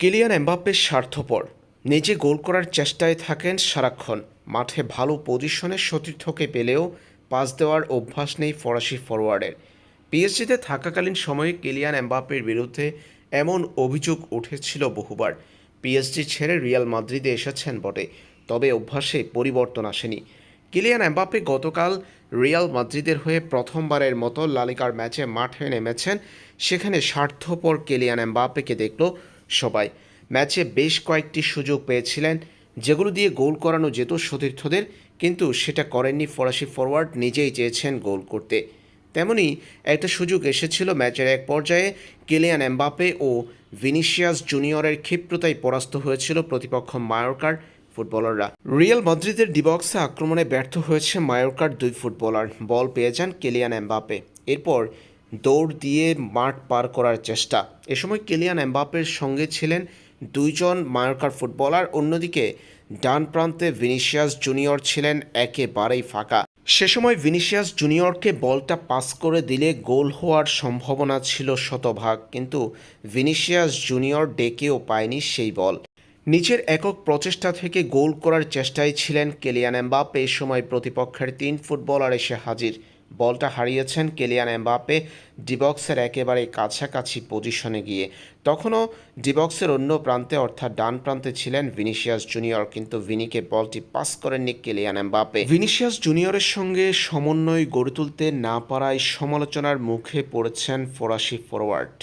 Kylian Mbappe স্বার্থপর। নিজে গোল করার চেষ্টায় থাকেন সারাক্ষণ। মাঠে ভালো পজিশনে সতীর্থকে পেলেও পাস দেওয়ার অভ্যাস নেই ফরাসি ফরোয়ার্ডের। পিএসজিতে থাকাকালীন সময়ে কিলিয়ান এমবাপ্পের বিরুদ্ধে এমন অভিযোগ উঠেছিল বহুবার। পিএসজি ছেড়ে রিয়াল মাদ্রিদে এসেছেন বটে, তবে অভ্যাসে পরিবর্তন আসেনি। কিলিয়ান এমবাপ্পে গতকাল রিয়াল মাদ্রিদের হয়ে প্রথমবারের মতো লালিকার ম্যাচে মাঠে নেমেছেন। সেখানে স্বার্থপর কিলিয়ান এমবাপ্পেকে দেখল সবাই। ম্যাচে বেশ কয়েকটি সুযোগ পেয়েছিলেন, যেগুলো দিয়ে গোল করানো যেত সতীর্থদের, কিন্তু সেটা করেননি ফরাসি ফরওয়ার্ড নিজেই চেয়েছেন গোল করতে। তেমনি একটা সুযোগ এসেছিল ম্যাচের এক পর্যায়ে কিলিয়ান এমবাপে ও ভিনিসিয়াস জুনিয়রের ক্ষিপ্রতায় পরাস্ত হয়েছিল প্রতিপক্ষ মায়োরকার ফুটবলাররা। রিয়াল মাদ্রিদের ডিবক্সে আক্রমণে ব্যর্থ হয়েছে মায়োরকার দুই ফুটবলার। বল পেয়ে যান কেলিয়ান এমবাপে এরপর দৌড় দিয়ে মাঠ পার করার চেষ্টা। এ সময় কেলিয়ান এমবাপের সঙ্গে ছিলেন দুইজন মায়োরকার ফুটবলার, অন্যদিকে ডান প্রান্তে ভিনিসিয়াস জুনিয়র ছিলেন একেবারেই ফাঁকা। সে সময় ভিনিসিয়াস জুনিয়রকে বলটা পাস করে দিলে গোল হওয়ার সম্ভাবনা ছিল শতভাগ, কিন্তু ভিনিসিয়াস জুনিয়র ডেকেও পায়নি সেই বল। নিজের একক প্রচেষ্টা থেকে গোল করার চেষ্টায় ছিলেন কেলিয়ান এমবাপে এই সময় প্রতিপক্ষের তিন ফুটবলার এসে হাজির। বলটা হারিয়েছেন কেলিয়ান এমবাপে ডিবক্সের একেবারে কাছাকাছি পজিশনে গিয়ে। তখনও ডিবক্সের অন্য প্রান্তে অর্থাৎ ডান প্রান্তে ছিলেন ভিনিশিয়াস জুনিয়র, কিন্তু ভিনিকে বলটি পাস করেননি কেলিয়ান এমবাপে ভিনিশিয়াস জুনিয়রের সঙ্গে সমন্বয় গড়ে তুলতে না পারায় সমালোচনার মুখে পড়েছেন ফরাসি ফরওয়ার্ড